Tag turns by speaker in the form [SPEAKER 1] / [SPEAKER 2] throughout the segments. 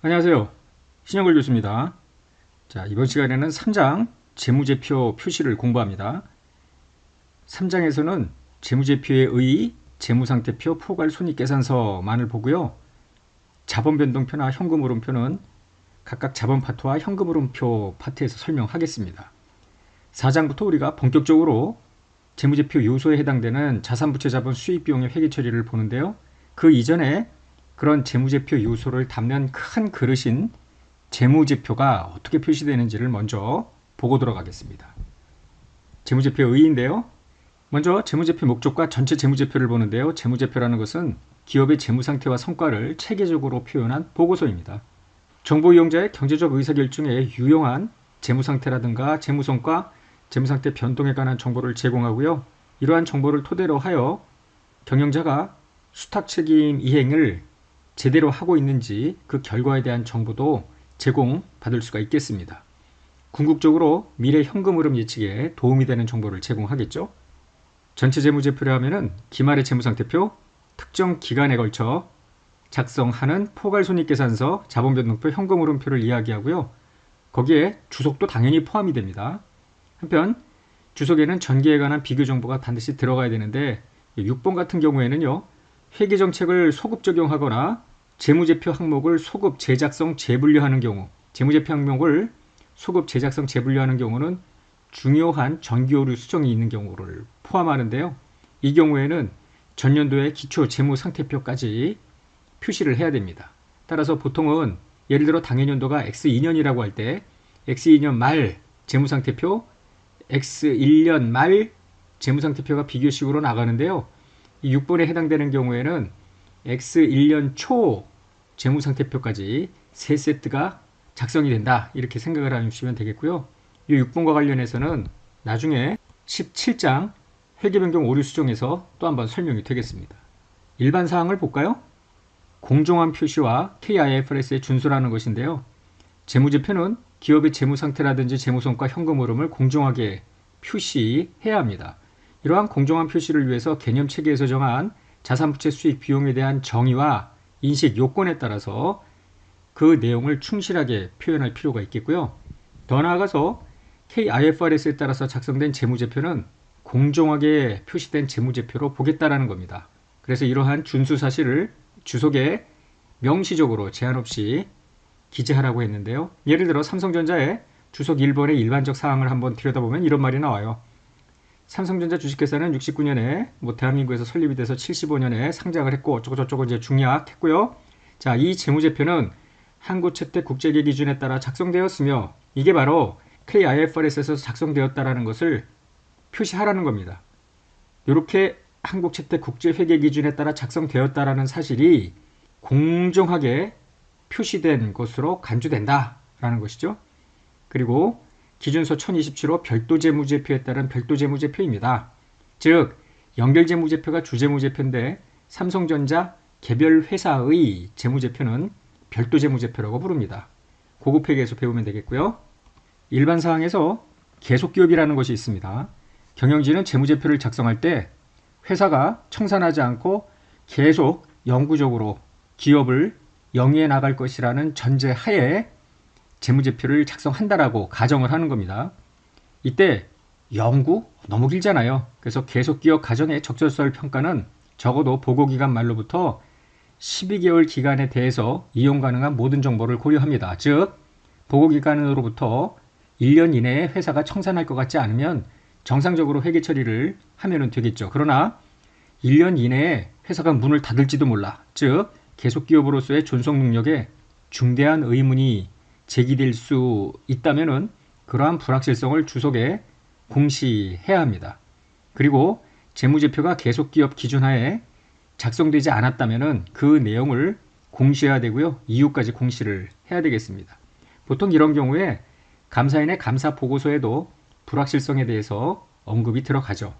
[SPEAKER 1] 안녕하세요. 신영글 교수입니다. 자, 이번 시간에는 3장 재무제표 표시를 공부합니다. 3장에서는 재무제표의 의, 재무상태표, 포괄 손익계산서만을 보고요. 자본변동표나 현금흐름표는 각각 자본 파트와 현금흐름표 파트에서 설명하겠습니다. 4장부터 우리가 본격적으로 재무제표 요소에 해당되는 자산부채 자본 수익 비용의 회계 처리를 보는데요. 그 이전에 그런 재무제표 요소를 담는 큰 그릇인 재무제표가 어떻게 표시되는지를 먼저 보고 들어가겠습니다. 재무제표 의의인데요. 먼저 재무제표 목적과 전체 재무제표를 보는데요. 재무제표라는 것은 기업의 재무상태와 성과를 체계적으로 표현한 보고서입니다. 정보 이용자의 경제적 의사결정에 유용한 재무상태라든가 재무성과, 재무상태 변동에 관한 정보를 제공하고요. 이러한 정보를 토대로 하여 경영자가 수탁 책임 이행을 제대로 하고 있는지 그 결과에 대한 정보도 제공받을 수가 있겠습니다. 궁극적으로 미래 현금 흐름 예측에 도움이 되는 정보를 제공하겠죠. 전체 재무제표를 하면은 기말의 재무상태표, 특정 기간에 걸쳐 작성하는 포괄손익계산서, 자본변동표, 현금흐름표를 이야기하고요. 거기에 주석도 당연히 포함이 됩니다. 한편 주석에는 전기에 관한 비교 정보가 반드시 들어가야 되는데 6번 같은 경우에는요. 회계 정책을 소급 적용하거나 재무제표 항목을 소급 제작성 재분류하는 경우 재무제표 항목을 소급 제작성 재분류하는 경우는 중요한 전기오류 수정이 있는 경우를 포함하는데요. 이 경우에는 전년도의 기초 재무 상태표까지 표시를 해야 됩니다. 따라서 보통은 예를 들어 당해년도가 X2년이라고 할 때 X2년 말 재무상태표, X1년 말 재무상태표가 비교식으로 나가는데요. 이 6번에 해당되는 경우에는 X1년 초 재무상태표까지 세 세트가 작성이 된다. 이렇게 생각을 하시면 되겠고요. 이 6번과 관련해서는 나중에 17장 회계변경 오류 수정에서 또 한번 설명이 되겠습니다. 일반 사항을 볼까요? 공정한 표시와 KIFRS에 준수라는 것인데요. 재무제표는 기업의 재무상태라든지 재무성과 현금 흐름을 공정하게 표시해야 합니다. 이러한 공정한 표시를 위해서 개념체계에서 정한 자산부채 수익 비용에 대한 정의와 인식 요건에 따라서 그 내용을 충실하게 표현할 필요가 있겠고요. 더 나아가서 KIFRS에 따라서 작성된 재무제표는 공정하게 표시된 재무제표로 보겠다라는 겁니다. 그래서 이러한 준수 사실을 주석에 명시적으로 제한 없이 기재하라고 했는데요. 예를 들어 삼성전자의 주석 1번의 일반적 사항을 한번 들여다보면 이런 말이 나와요. 삼성전자 주식회사는 69년에 뭐 대한민국에서 설립이 돼서 75년에 상장을 했고 어쩌고저쩌고 이제 중약했고요. 자, 이 재무제표는 한국채택 국제계 기준에 따라 작성되었으며 이게 바로 KIFRS에서 작성되었다라는 것을 표시하라는 겁니다. 이렇게 한국채택 국제회계 기준에 따라 작성되었다라는 사실이 공정하게 표시된 것으로 간주된다라는 것이죠. 그리고 기준서 1027호 별도재무제표에 따른 별도재무제표입니다. 즉 연결재무제표가 주재무제표인데 삼성전자 개별 회사의 재무제표는 별도재무제표라고 부릅니다. 고급 회계에서 배우면 되겠고요. 일반 사항에서 계속기업이라는 것이 있습니다. 경영진은 재무제표를 작성할 때 회사가 청산하지 않고 계속 영구적으로 기업을 영위해 나갈 것이라는 전제 하에 재무제표를 작성한다라고 가정을 하는 겁니다. 이때 영구 너무 길잖아요. 그래서 계속 기업 가정의 적절설 평가는 적어도 보고기간 말로부터 12개월 기간에 대해서 이용 가능한 모든 정보를 고려합니다. 즉 보고기간으로부터 1년 이내에 회사가 청산할 것 같지 않으면 정상적으로 회계 처리를 하면 되겠죠. 그러나 1년 이내에 회사가 문을 닫을지도 몰라. 즉 계속 기업으로서의 존속 능력에 중대한 의문이 제기될 수 있다면 그러한 불확실성을 주석에 공시해야 합니다. 그리고 재무제표가 계속 기업 기준하에 작성되지 않았다면 그 내용을 공시해야 되고요. 이유까지 공시를 해야 되겠습니다. 보통 이런 경우에 감사인의 감사 보고서에도 불확실성에 대해서 언급이 들어가죠.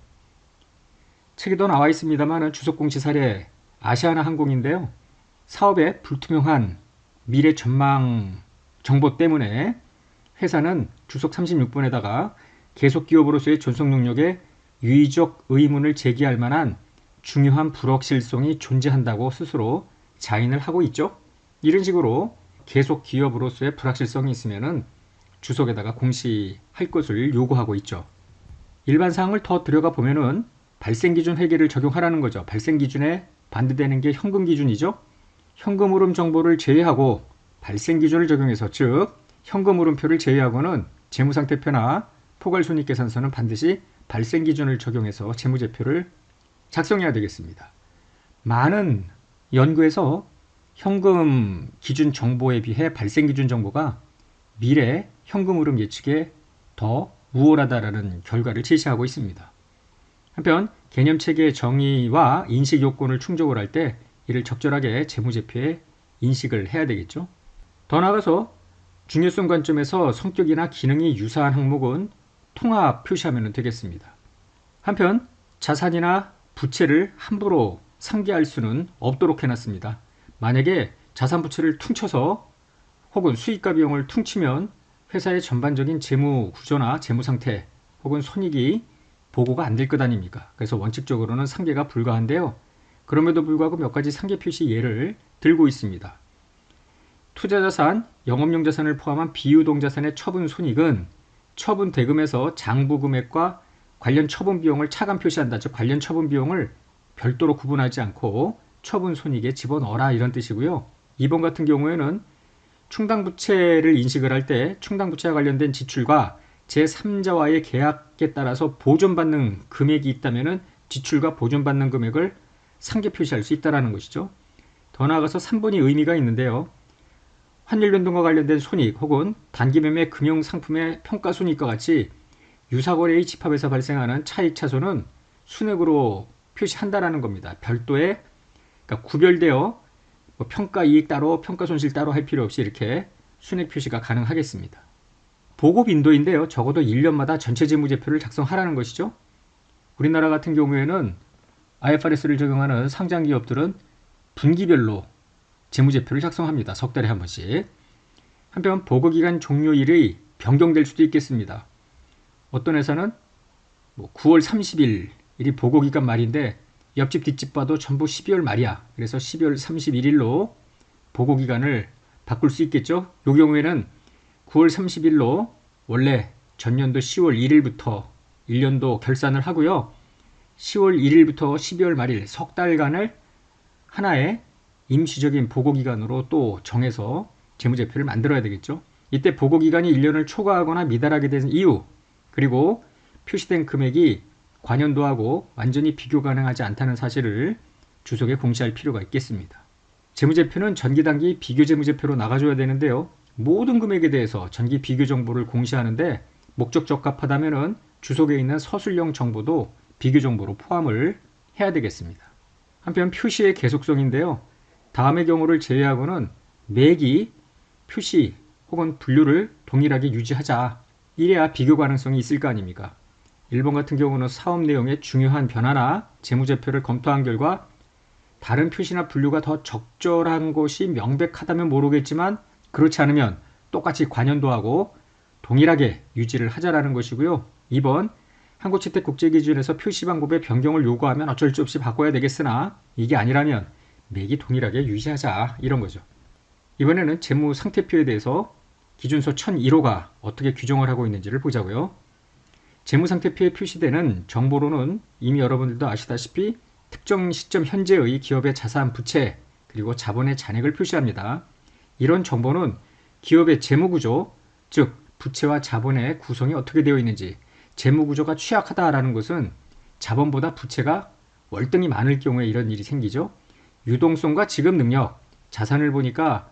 [SPEAKER 1] 책에도 나와 있습니다만 주석 공시 사례 아시아나 항공인데요. 사업의 불투명한 미래 전망 정보 때문에 회사는 주석 36번에다가 계속 기업으로서의 존속 능력에 유의적 의문을 제기할 만한 중요한 불확실성이 존재한다고 스스로 자인을 하고 있죠. 이런 식으로 계속 기업으로서의 불확실성이 있으면은 주석에다가 공시할 것을 요구하고 있죠. 일반 사항을 더 들여가 보면은 발생 기준 회계를 적용하라는 거죠. 발생 기준에 반대되는 게 현금 기준이죠. 현금 흐름 정보를 제외하고 발생 기준을 적용해서 즉 현금 흐름표를 제외하고는 재무상태표나 포괄손익계산서는 반드시 발생 기준을 적용해서 재무제표를 작성해야 되겠습니다. 많은 연구에서 현금 기준 정보에 비해 발생 기준 정보가 미래 현금 흐름 예측에 더 우월하다라는 결과를 제시하고 있습니다. 한편 개념 체계의 정의와 인식 요건을 충족을 할 때 이를 적절하게 재무제표에 인식을 해야 되겠죠. 더 나아가서 중요성 관점에서 성격이나 기능이 유사한 항목은 통합 표시하면 되겠습니다. 한편 자산이나 부채를 함부로 상기할 수는 없도록 해놨습니다. 만약에 자산 부채를 퉁쳐서 혹은 수익과 비용을 퉁치면 회사의 전반적인 재무 구조나 재무 상태 혹은 손익이 보고가 안 될 것 아닙니까? 그래서 원칙적으로는 상계가 불가한데요. 그럼에도 불구하고 몇 가지 상계 표시 예를 들고 있습니다. 투자자산, 영업용 자산을 포함한 비유동 자산의 처분 손익은 처분 대금에서 장부 금액과 관련 처분 비용을 차감 표시한다. 즉 관련 처분 비용을 별도로 구분하지 않고 처분 손익에 집어넣어라 이런 뜻이고요. 2번 같은 경우에는 충당부채를 인식을 할 때 충당부채와 관련된 지출과 제3자와의 계약에 따라서 보존받는 금액이 있다면 지출과 보존받는 금액을 상계 표시할 수 있다는 것이죠. 더 나아가서 3번이 의미가 있는데요. 환율 변동과 관련된 손익 혹은 단기 매매 금융 상품의 평가 손익과 같이 유사거래의 집합에서 발생하는 차익 차손은 순액으로 표시한다라는 겁니다. 별도의 그러니까 구별되어 뭐 평가 이익 따로 평가 손실 따로 할 필요 없이 이렇게 순액 표시가 가능하겠습니다. 보고 빈도인데요. 적어도 1년마다 전체 재무제표를 작성하라는 것이죠. 우리나라 같은 경우에는 IFRS를 적용하는 상장 기업들은 분기별로 재무제표를 작성합니다. 석 달에 한 번씩. 한편 보고기간 종료일이 변경될 수도 있겠습니다. 어떤 회사는 뭐 9월 30일이 보고기간 말인데 옆집 뒷집 봐도 전부 12월 말이야. 그래서 12월 31일로 보고기간을 바꿀 수 있겠죠. 이 경우에는 9월 30일로 원래 전년도 10월 1일부터 1년도 결산을 하고요. 10월 1일부터 12월 말일 석 달간을 하나의 임시적인 보고기간으로 또 정해서 재무제표를 만들어야 되겠죠. 이때 보고기간이 1년을 초과하거나 미달하게 된 이유 그리고 표시된 금액이 관연도하고 완전히 비교 가능하지 않다는 사실을 주석에 공시할 필요가 있겠습니다. 재무제표는 전기단기 비교재무제표로 나가줘야 되는데요. 모든 금액에 대해서 전기 비교 정보를 공시하는데 목적 적합하다면 주석에 있는 서술형 정보도 비교 정보로 포함을 해야 되겠습니다. 한편 표시의 계속성인데요. 다음의 경우를 제외하고는 매기, 표시 혹은 분류를 동일하게 유지하자. 이래야 비교 가능성이 있을 거 아닙니까? 1번 같은 경우는 사업 내용의 중요한 변화나 재무제표를 검토한 결과 다른 표시나 분류가 더 적절한 것이 명백하다면 모르겠지만 그렇지 않으면 똑같이 관연도하고 동일하게 유지를 하자라는 것이고요. 2번 한국채택 국제기준에서 표시 방법의 변경을 요구하면 어쩔 수 없이 바꿔야 되겠으나 이게 아니라면 매기 동일하게 유지하자 이런 거죠. 이번에는 재무 상태표에 대해서 기준서 1001호가 어떻게 규정을 하고 있는지를 보자고요. 재무상태표에 표시되는 정보로는 이미 여러분들도 아시다시피 특정 시점 현재의 기업의 자산, 부채, 그리고 자본의 잔액을 표시합니다. 이런 정보는 기업의 재무구조, 즉 부채와 자본의 구성이 어떻게 되어 있는지 재무구조가 취약하다라는 것은 자본보다 부채가 월등히 많을 경우에 이런 일이 생기죠. 유동성과 지급 능력, 자산을 보니까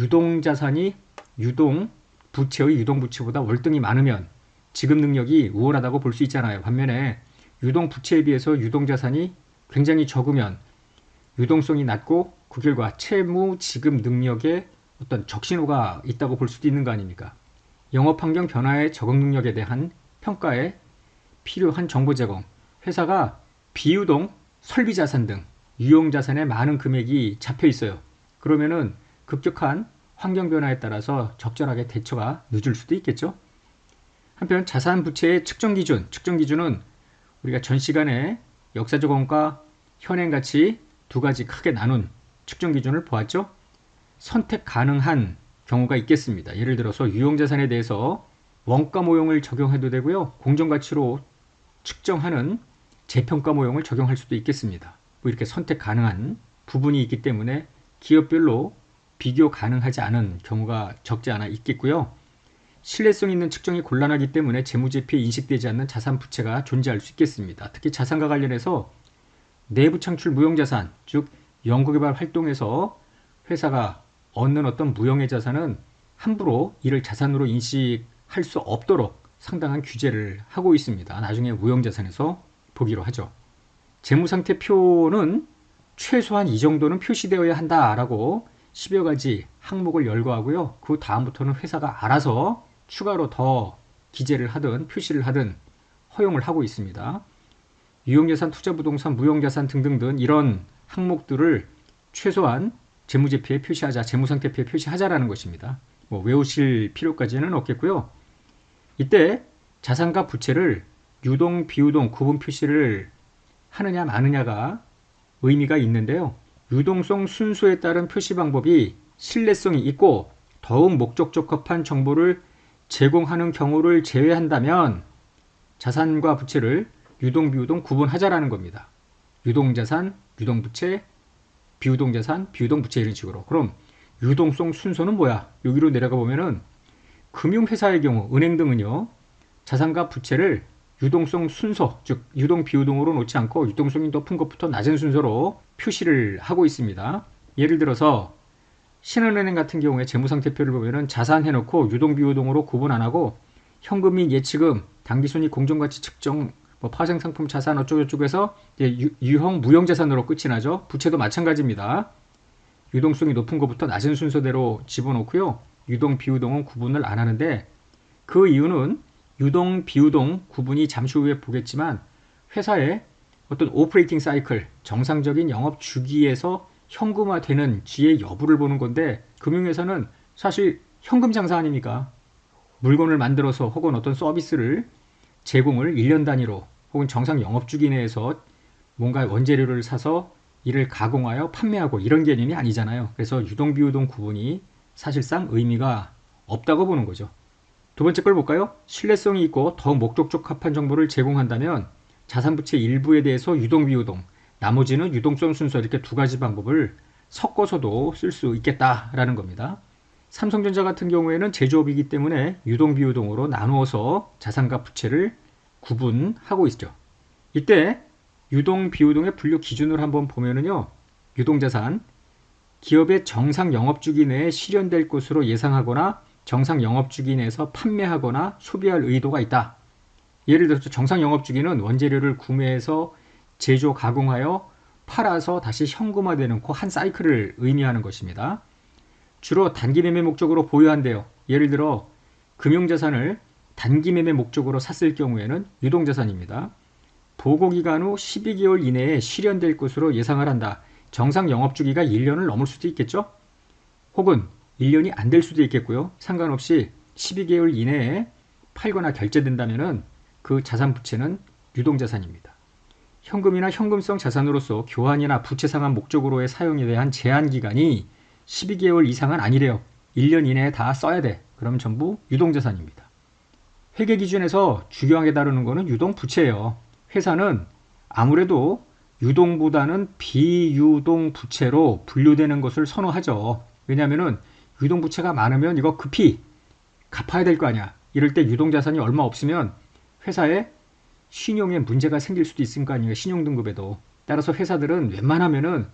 [SPEAKER 1] 유동 자산이 유동 부채의 유동 부채보다 월등히 많으면 지급 능력이 우월하다고 볼 수 있잖아요. 반면에 유동 부채에 비해서 유동 자산이 굉장히 적으면 유동성이 낮고 그 결과 채무 지급 능력에 어떤 적신호가 있다고 볼 수도 있는 거 아닙니까? 영업 환경 변화의 적응 능력에 대한 평가에 필요한 정보 제공, 회사가 비유동, 설비 자산 등 유용 자산에 많은 금액이 잡혀 있어요. 그러면은 급격한 환경 변화에 따라서 적절하게 대처가 늦을 수도 있겠죠. 한편 자산 부채의 측정 기준, 측정 기준은 우리가 전 시간에 역사적 원가, 현행 가치 두 가지 크게 나눈 측정 기준을 보았죠. 선택 가능한 경우가 있겠습니다. 예를 들어서 유형자산에 대해서 원가 모형을 적용해도 되고요. 공정 가치로 측정하는 재평가 모형을 적용할 수도 있겠습니다. 뭐 이렇게 선택 가능한 부분이 있기 때문에 기업별로 비교 가능하지 않은 경우가 적지 않아 있겠고요. 신뢰성 있는 측정이 곤란하기 때문에 재무제표에 인식되지 않는 자산 부채가 존재할 수 있겠습니다. 특히 자산과 관련해서 내부 창출 무형자산, 즉 연구개발 활동에서 회사가 얻는 어떤 무형의 자산은 함부로 이를 자산으로 인식할 수 없도록 상당한 규제를 하고 있습니다. 나중에 무형자산에서 보기로 하죠. 재무상태표는 최소한 이 정도는 표시되어야 한다라고 10여 가지 항목을 열거하고요. 그 다음부터는 회사가 알아서 추가로 더 기재를 하든 표시를 하든 허용을 하고 있습니다. 유형자산, 투자부동산, 무형자산 등등등 이런 항목들을 최소한 재무제표에 표시하자, 재무상태표에 표시하자라는 것입니다. 뭐 외우실 필요까지는 없겠고요. 이때 자산과 부채를 유동, 비유동 구분 표시를 하느냐 마느냐가 의미가 있는데요. 유동성 순수에 따른 표시 방법이 신뢰성이 있고 더욱 목적 적합한 정보를 제공하는 경우를 제외한다면 자산과 부채를 유동, 비유동 구분하자라는 겁니다. 유동 자산, 유동 부채, 비유동 자산, 비유동 부채 이런 식으로. 그럼 유동성 순서는 뭐야? 여기로 내려가 보면은 금융회사의 경우 은행 등은요. 자산과 부채를 유동성 순서, 즉 유동 비유동으로 놓지 않고 유동성이 높은 것부터 낮은 순서로 표시를 하고 있습니다. 예를 들어서 신한은행 같은 경우에 재무상태표를 보면은 자산 해놓고 유동 비유동으로 구분 안 하고 현금 및 예치금, 당기순이 공정가치 측정, 뭐 파생상품 자산 어쩌고저쩌고 해서 유, 형 무형 자산으로 끝이 나죠. 부채도 마찬가지입니다. 유동성이 높은 것부터 낮은 순서대로 집어넣고요. 유동 비유동은 구분을 안 하는데 그 이유는 유동, 비유동 구분이 잠시 후에 보겠지만 회사의 어떤 오퍼레이팅 사이클, 정상적인 영업 주기에서 현금화되는 지의 여부를 보는 건데 금융회사는 사실 현금 장사 아닙니까? 물건을 만들어서 혹은 어떤 서비스를 제공을 1년 단위로 혹은 정상 영업 주기 내에서 뭔가 원재료를 사서 이를 가공하여 판매하고 이런 개념이 아니잖아요. 그래서 유동 비유동 구분이 사실상 의미가 없다고 보는 거죠. 두 번째 걸 볼까요? 신뢰성이 있고 더 목적적 합한 정보를 제공한다면 자산부채 일부에 대해서 유동 비유동, 나머지는 유동성 순서 이렇게 두 가지 방법을 섞어서도 쓸 수 있겠다라는 겁니다. 삼성전자 같은 경우에는 제조업이기 때문에 유동 비유동으로 나누어서 자산과 부채를 구분하고 있죠. 이때 유동 비유동의 분류 기준을 한번 보면은요. 유동자산 기업의 정상 영업주기 내에 실현될 것으로 예상하거나 정상 영업주기 내에서 판매하거나 소비할 의도가 있다. 예를 들어서 정상 영업주기는 원재료를 구매해서 제조 가공하여 팔아서 다시 현금화되는 그 한 사이클을 의미하는 것입니다. 주로 단기 매매 목적으로 보유한대요. 예를 들어 금융자산을 단기 매매 목적으로 샀을 경우에는 유동자산입니다. 보고기간 후 12개월 이내에 실현될 것으로 예상을 한다. 정상 영업주기가 1년을 넘을 수도 있겠죠? 혹은 1년이 안 될 수도 있겠고요. 상관없이 12개월 이내에 팔거나 결제된다면 그 자산 부채는 유동자산입니다. 현금이나 현금성 자산으로서 교환이나 부채 상환 목적으로의 사용에 대한 제한 기간이 12개월 이상은 아니래요. 1년 이내에 다 써야 돼. 그럼 전부 유동자산입니다. 회계 기준에서 중요하게 다루는 것은 유동 부채예요. 회사는 아무래도 유동보다는 비유동 부채로 분류되는 것을 선호하죠. 왜냐하면 유동부채가 많으면 이거 급히 갚아야 될 거 아니야. 이럴 때 유동자산이 얼마 없으면 회사에 신용에 문제가 생길 수도 있을 거 아니에요. 신용등급에도. 따라서 회사들은 웬만하면은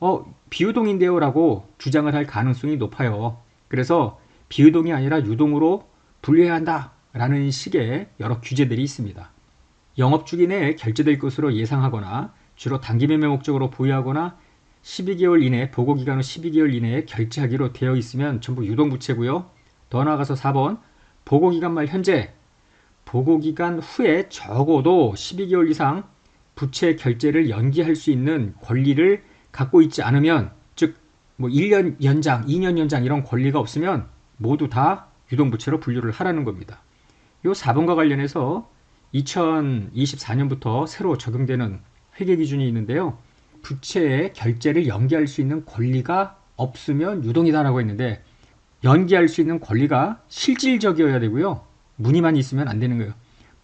[SPEAKER 1] 어, 비유동인데요 라고 주장을 할 가능성이 높아요. 그래서 비유동이 아니라 유동으로 분류해야 한다 라는 식의 여러 규제들이 있습니다. 영업 주기 내에 결제될 것으로 예상하거나 주로 단기 매매 목적으로 보유하거나 12개월 이내 보고 기간 후 12개월 이내에 결제하기로 되어 있으면 전부 유동부채고요. 더 나아가서 4번 보고 기간 말 현재 보고 기간 후에 적어도 12개월 이상 부채 결제를 연기할 수 있는 권리를 갖고 있지 않으면 즉 뭐 1년 연장, 2년 연장 이런 권리가 없으면 모두 다 유동부채로 분류를 하라는 겁니다. 이 4번과 관련해서 2024년부터 새로 적용되는 회계 기준이 있는데요. 부채의 결제를 연기할 수 있는 권리가 없으면 유동이다라고 했는데 연기할 수 있는 권리가 실질적이어야 되고요. 문의만 있으면 안 되는 거예요.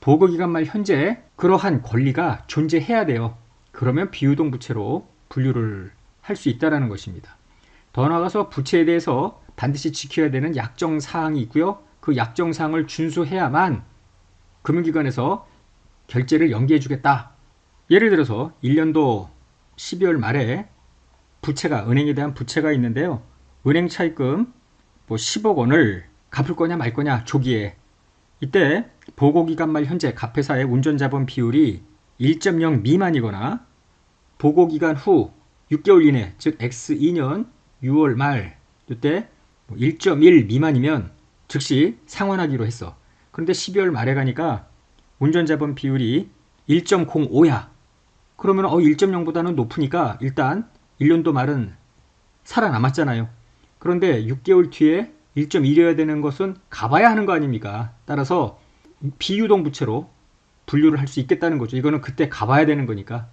[SPEAKER 1] 보고기간 말 현재 그러한 권리가 존재해야 돼요. 그러면 비유동 부채로 분류를 할 수 있다라는 것입니다. 더 나아가서 부채에 대해서 반드시 지켜야 되는 약정 사항이 있고요. 그 약정 사항을 준수해야만 금융기관에서 결제를 연기해 주겠다. 예를 들어서 1년도 12월 말에 부채가 은행에 대한 부채가 있는데요. 은행 차입금 뭐 10억 원을 갚을 거냐 말 거냐 조기에 이때 보고기간 말 현재 갑회사의 운전자본 비율이 1.0 미만이거나 보고기간 후 6개월 이내 즉 X2년 6월 말 이때 1.1뭐 미만이면 즉시 상환하기로 했어. 그런데 12월 말에 가니까 운전자본 비율이 1.05야. 그러면 어 1.0보다는 높으니까 일단 1년도 말은 살아남았잖아요. 그런데 6개월 뒤에 1.1이어야 되는 것은 가봐야 하는 거 아닙니까? 따라서 비유동 부채로 분류를 할 수 있겠다는 거죠. 이거는 그때 가봐야 되는 거니까.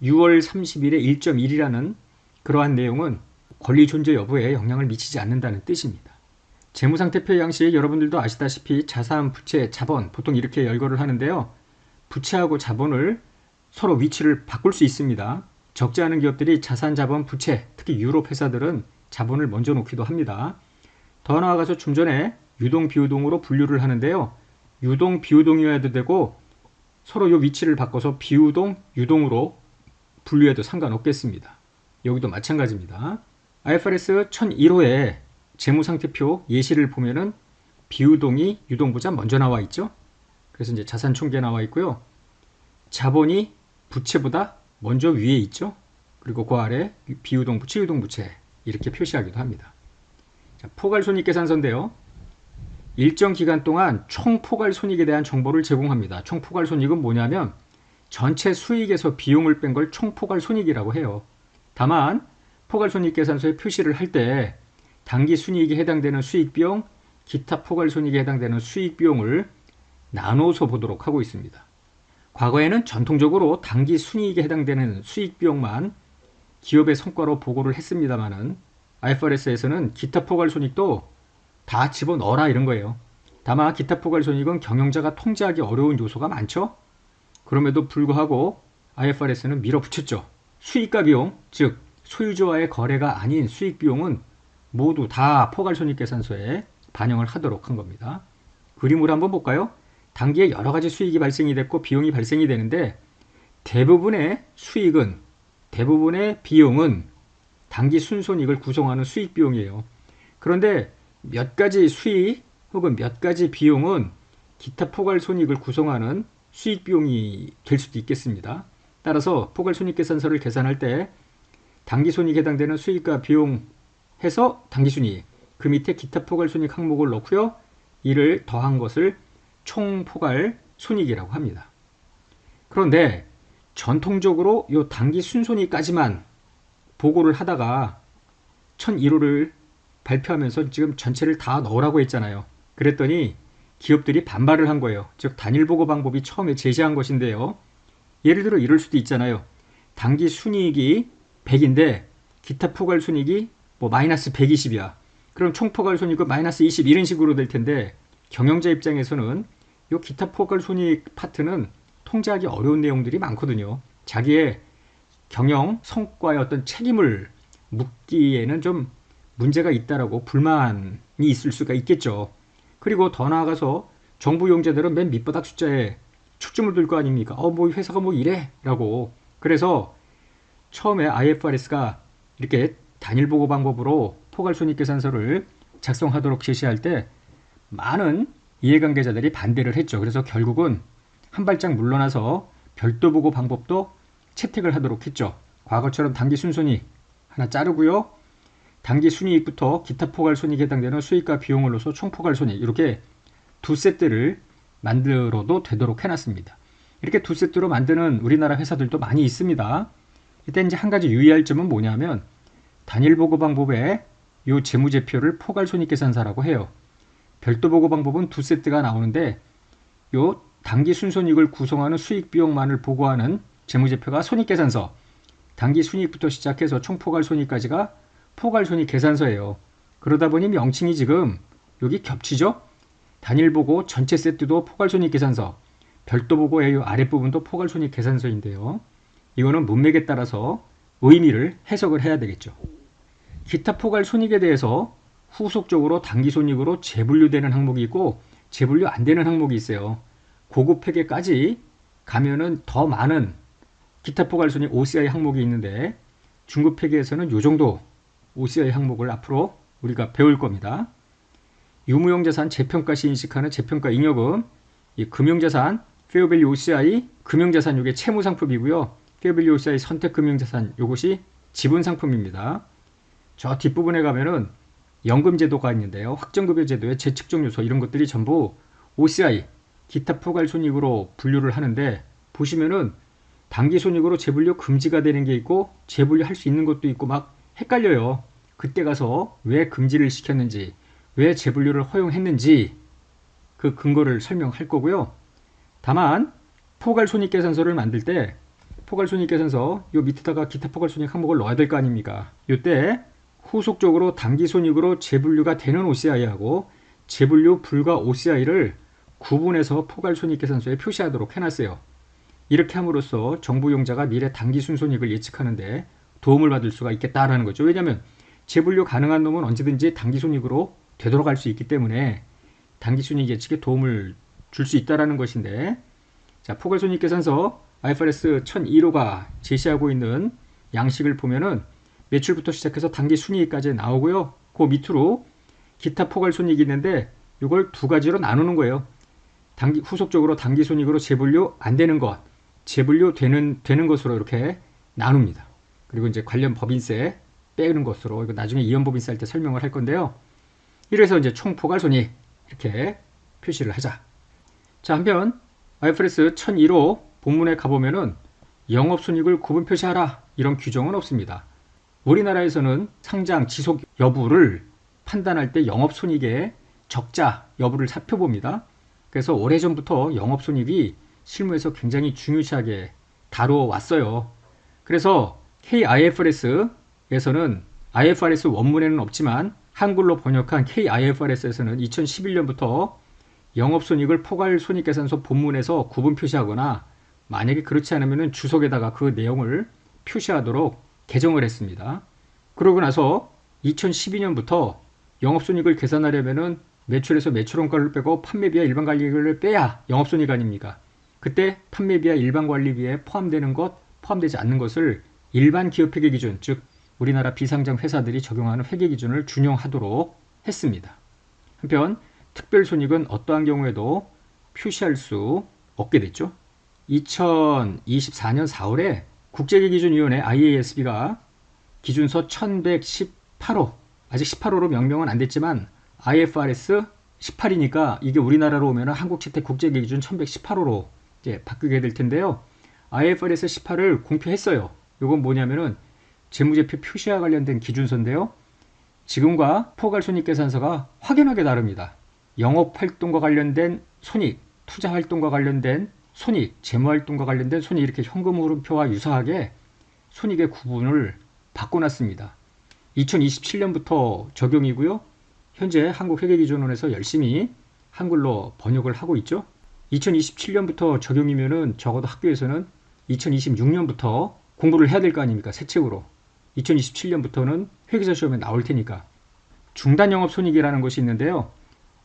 [SPEAKER 1] 6월 30일에 1.1이라는 그러한 내용은 권리 존재 여부에 영향을 미치지 않는다는 뜻입니다. 재무상태표 양식 여러분들도 아시다시피 자산, 부채, 자본 보통 이렇게 열거를 하는데요. 부채하고 자본을 서로 위치를 바꿀 수 있습니다. 적지 않은 기업들이 자산, 자본, 부채, 특히 유럽 회사들은 자본을 먼저 놓기도 합니다. 더 나아가서 좀 전에 유동, 비유동으로 분류를 하는데요. 유동, 비유동이어야도 되고 서로 요 위치를 바꿔서 비유동, 유동으로 분류해도 상관없겠습니다. 여기도 마찬가지입니다. IFRS 1001호에 재무상태표 예시를 보면은 비유동이 유동보자 먼저 나와 있죠. 그래서 이제 자산 총계 나와 있고요. 자본이 부채보다 먼저 위에 있죠. 그리고 그 아래 비유동 부채, 유동 부채 이렇게 표시하기도 합니다. 자, 포괄 손익 계산서인데요. 일정 기간 동안 총 포괄 손익에 대한 정보를 제공합니다. 총 포괄 손익은 뭐냐면 전체 수익에서 비용을 뺀 걸 총 포괄 손익이라고 해요. 다만 포괄 손익 계산서에 표시를 할때 당기 순이익에 해당되는 수익 비용, 기타 포괄 손익에 해당되는 수익 비용을 나눠서 보도록 하고 있습니다. 과거에는 전통적으로 당기 순이익에 해당되는 수익 비용만 기업의 성과로 보고를 했습니다만은 IFRS에서는 기타 포괄 손익도 다 집어넣어라 이런 거예요. 다만 기타 포괄 손익은 경영자가 통제하기 어려운 요소가 많죠. 그럼에도 불구하고 IFRS는 밀어붙였죠. 수익과 비용, 즉 소유주와의 거래가 아닌 수익 비용은 모두 다 포괄 손익 계산서에 반영을 하도록 한 겁니다. 그림을 한번 볼까요? 단기에 여러 가지 수익이 발생이 됐고 비용이 발생이 되는데 대부분의 수익은 대부분의 비용은 단기 순손익을 구성하는 수익 비용이에요. 그런데 몇 가지 수익 혹은 몇 가지 비용은 기타 포괄 손익을 구성하는 수익 비용이 될 수도 있겠습니다. 따라서 포괄 손익 계산서를 계산할 때 단기 손익에 해당되는 수익과 비용 해서 단기 순이익 그 밑에 기타 포괄 손익 항목을 넣고요. 이를 더한 것을 총 포괄 손익이라고 합니다. 그런데 전통적으로 이 단기 순손익까지만 보고를 하다가 1001호를 발표하면서 지금 전체를 다 넣으라고 했잖아요. 그랬더니 기업들이 반발을 한 거예요. 즉 단일 보고 방법이 처음에 제시한 것인데요. 예를 들어 이럴 수도 있잖아요. 단기 순이익이 100인데 기타 포괄 순이익이 뭐 마이너스 120이야. 그럼 총 포괄 손익은 마이너스 20 이런 식으로 될 텐데 경영자 입장에서는 이 기타 포괄 손익 파트는 통제하기 어려운 내용들이 많거든요. 자기의 경영 성과의 어떤 책임을 묻기에는 좀 문제가 있다라고 불만이 있을 수가 있겠죠. 그리고 더 나아가서 정부 용자들은 맨 밑바닥 숫자에 축점을 둘 거 아닙니까? 어, 뭐 회사가 뭐 이래? 라고. 그래서 처음에 IFRS가 이렇게 단일 보고 방법으로 포괄 손익 계산서를 작성하도록 제시할 때 많은 이해관계자들이 반대를 했죠. 그래서 결국은 한 발짝 물러나서 별도 보고 방법도 채택을 하도록 했죠. 과거처럼 단기 순손익 하나 자르고요. 단기 순이익부터 기타 포괄 손익에 해당되는 수익과 비용을 넣어서 총 포괄 손익 이렇게 두 세트를 만들어도 되도록 해놨습니다. 이렇게 두 세트로 만드는 우리나라 회사들도 많이 있습니다. 이때 이제 한 가지 유의할 점은 뭐냐면 단일 보고 방법에 이 재무제표를 포괄 손익 계산서라고 해요. 별도 보고 방법은 두 세트가 나오는데 이 단기 순손익을 구성하는 수익 비용만을 보고하는 재무제표가 손익계산서, 단기 순익부터 시작해서 총포괄 손익까지가 포괄 손익 계산서예요. 그러다 보니 명칭이 지금 여기 겹치죠? 단일 보고 전체 세트도 포괄 손익 계산서, 별도 보고의 아랫부분도 포괄 손익 계산서인데요. 이거는 문맥에 따라서 의미를 해석을 해야 되겠죠. 기타 포괄 손익에 대해서 후속적으로 단기 손익으로 재분류되는 항목이 있고 재분류 안 되는 항목이 있어요. 고급 회계까지 가면은 더 많은 기타 포괄손익 OCI 항목이 있는데 중급 회계에서는 이 정도 OCI 항목을 앞으로 우리가 배울 겁니다. 유무형 자산 재평가 시 인식하는 재평가 잉여금, 이 금융자산 페어밸류 OCI 금융자산 이게 채무 상품이고요. 페어밸류 OCI 선택 금융자산 이것이 지분 상품입니다. 저 뒷부분에 가면은 연금 제도가 있는데요. 확정급여 제도의 재측정 요소 이런 것들이 전부 OCI 기타 포괄 손익으로 분류를 하는데 보시면은 단기 손익으로 재분류 금지가 되는 게 있고 재분류할 수 있는 것도 있고 막 헷갈려요. 그때 가서 왜 금지를 시켰는지 왜 재분류를 허용했는지 그 근거를 설명할 거고요. 다만 포괄손익계산서를 만들 때 포괄손익계산서 요 밑에다가 기타 포괄손익 항목을 넣어야 될 거 아닙니까? 이때 후속적으로 단기손익으로 재분류가 되는 OCI하고 재분류 불가 OCI를 구분해서 포괄손익계산서에 표시하도록 해놨어요. 이렇게 함으로써 정부 용자가 미래 단기 순손익을 예측하는데 도움을 받을 수가 있겠다라는 거죠. 왜냐하면 재분류 가능한 놈은 언제든지 단기 손익으로 되돌아갈 수 있기 때문에 단기 손익 예측에 도움을 줄 수 있다라는 것인데 자 포괄손익 계산서 IFRS 1001호가 제시하고 있는 양식을 보면은 매출부터 시작해서 단기 순이익까지 나오고요. 그 밑으로 기타 포괄 손익이 있는데 이걸 두 가지로 나누는 거예요. 단기 후속적으로 단기 손익으로 재분류 안 되는 것, 재분류 되는 되는 것으로 이렇게 나눕니다. 그리고 이제 관련 법인세 빼는 것으로 이거 나중에 이연 법인세 할 때 설명을 할 건데요. 이래서 이제 총 포괄 손익 이렇게 표시를 하자. 자, 한편 IFRS 1001호 본문에 가보면은 영업손익을 구분 표시하라 이런 규정은 없습니다. 우리나라에서는 상장 지속 여부를 판단할 때 영업손익의 적자 여부를 살펴봅니다. 그래서 오래전부터 영업손익이 실무에서 굉장히 중요시하게 다뤄왔어요. 그래서 KIFRS에서는 IFRS 원문에는 없지만 한글로 번역한 KIFRS에서는 2011년부터 영업손익을 포괄손익계산서 본문에서 구분 표시하거나 만약에 그렇지 않으면 주석에다가 그 내용을 표시하도록 개정을 했습니다. 그러고 나서 2012년부터 영업손익을 계산하려면 매출에서 매출원가를 빼고 판매비와 일반관리비를 빼야 영업손익 아닙니까? 그때 판매비와 일반관리비에 포함되는 것, 포함되지 않는 것을 일반 기업 회계 기준, 즉 우리나라 비상장 회사들이 적용하는 회계 기준을 준용하도록 했습니다. 한편 특별손익은 어떠한 경우에도 표시할 수 없게 됐죠. 2024년 4월에 국제기준위원회 IASB가 기준서 1118호, 아직 18호로 명명은 안 됐지만 IFRS 18이니까 이게 우리나라로 오면 한국 채택 국제기준 1118호로 이제 바뀌게 될 텐데요. IFRS 18을 공표했어요. 이건 뭐냐면은 재무제표 표시와 관련된 기준서인데요. 지금과 포괄 손익계산서가 확연하게 다릅니다. 영업활동과 관련된 손익, 투자활동과 관련된 손익, 재무활동과 관련된 손익 이렇게 현금 흐름표와 유사하게 손익의 구분을 바꿔놨습니다. 2027년부터 적용이고요. 현재 한국회계기준원에서 열심히 한글로 번역을 하고 있죠. 2027년부터 적용이면은 적어도 학교에서는 2026년부터 공부를 해야 될 거 아닙니까? 새 책으로. 2027년부터는 회계사 시험에 나올 테니까. 중단 영업 손익이라는 것이 있는데요.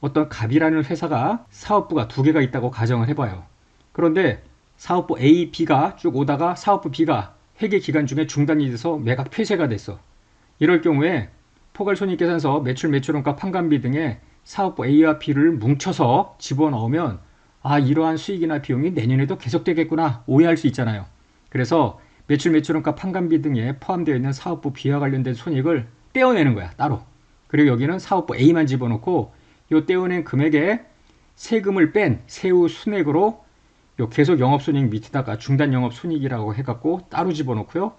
[SPEAKER 1] 어떤 갑이라는 회사가 사업부가 두 개가 있다고 가정을 해봐요. 그런데 사업부 A, B가 쭉 오다가 사업부 B가 회계 기간 중에 중단이 돼서 매각 폐쇄가 됐어. 이럴 경우에 포괄 손익계산서 매출 매출원가 판관비 등의 사업부 A와 B를 뭉쳐서 집어넣으면 아 이러한 수익이나 비용이 내년에도 계속되겠구나 오해할 수 있잖아요. 그래서 매출 매출원가 판관비 등에 포함되어 있는 사업부 B와 관련된 손익을 떼어내는 거야 따로. 그리고 여기는 사업부 A만 집어넣고 요 떼어낸 금액에 세금을 뺀 세후 순액으로 요 계속 영업손익 밑에다가 중단 영업손익이라고 해갖고 따로 집어넣고요.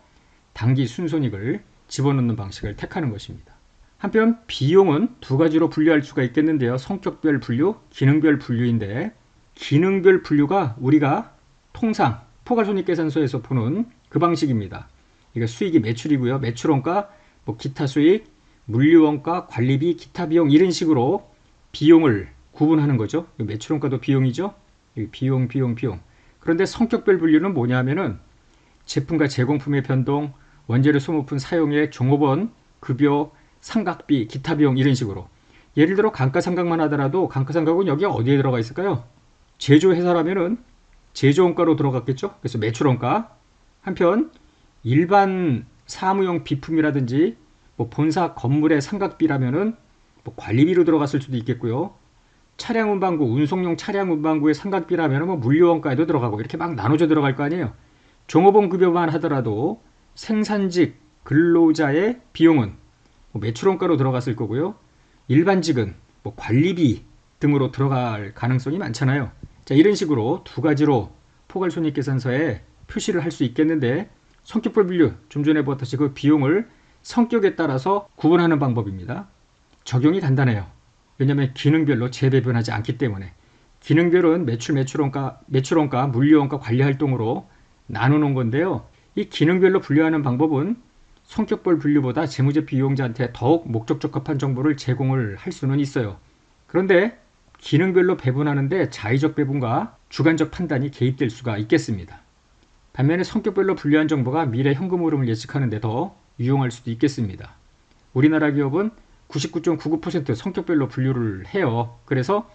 [SPEAKER 1] 단기 순손익을 집어넣는 방식을 택하는 것입니다. 한편 비용은 두 가지로 분류할 수가 있겠는데요. 성격별 분류, 기능별 분류인데 기능별 분류가 우리가 통상 포괄손익계산서에서 보는 그 방식입니다. 이게 수익이 매출이고요. 매출원가 뭐 기타 수익, 물류원가, 관리비, 기타 비용 이런 식으로 비용을 구분하는 거죠. 매출원가도 비용이죠. 비용, 비용, 비용. 그런데 성격별 분류는 뭐냐면은 제품과 제공품의 변동, 원재료 소모품 사용액, 종업원, 급여, 상각비, 기타 비용 이런 식으로. 예를 들어 감가상각만 하더라도 감가상각은 여기 어디에 들어가 있을까요? 제조회사라면은 제조원가로 들어갔겠죠. 그래서 매출원가. 한편 일반 사무용 비품이라든지 뭐 본사 건물의 상각비라면은 뭐 관리비로 들어갔을 수도 있겠고요. 차량 운반구, 운송용 차량 운반구의 상각비라면 뭐 물류원가에도 들어가고 이렇게 막 나눠져 들어갈 거 아니에요. 종업원 급여만 하더라도 생산직 근로자의 비용은 뭐 매출원가로 들어갔을 거고요. 일반직은 뭐 관리비 등으로 들어갈 가능성이 많잖아요. 자, 이런 식으로 두 가지로 포괄손익계산서에 표시를 할 수 있겠는데 성격별 분류, 좀 전에 보았듯이 그 비용을 성격에 따라서 구분하는 방법입니다. 적용이 간단해요. 왜냐하면 기능별로 재배분하지 않기 때문에 기능별은 매출, 매출원가, 매출원가, 물류원가 관리 활동으로 나누는 건데요. 이 기능별로 분류하는 방법은 성격별 분류보다 재무제표 이용자한테 더욱 목적 적합한 정보를 제공을 할 수는 있어요. 그런데 기능별로 배분하는데 자의적 배분과 주관적 판단이 개입될 수가 있겠습니다. 반면에 성격별로 분류한 정보가 미래 현금 흐름을 예측하는 데 더 유용할 수도 있겠습니다. 우리나라 기업은 99.99% 성격별로 분류를 해요. 그래서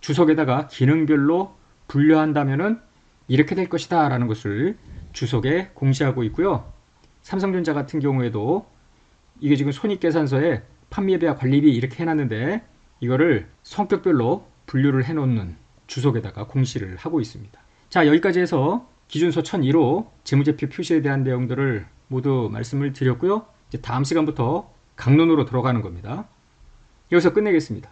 [SPEAKER 1] 주석에다가 기능별로 분류한다면은 이렇게 될 것이다 라는 것을 주석에 공시하고 있고요. 삼성전자 같은 경우에도 이게 지금 손익계산서에 판매비와 관리비 이렇게 해놨는데 이거를 성격별로 분류를 해놓는 주석에다가 공시를 하고 있습니다. 자 여기까지 해서 기준서 1002로 재무제표 표시에 대한 내용들을 모두 말씀을 드렸고요. 이제 다음 시간부터 강론으로 들어가는 겁니다. 여기서 끝내겠습니다.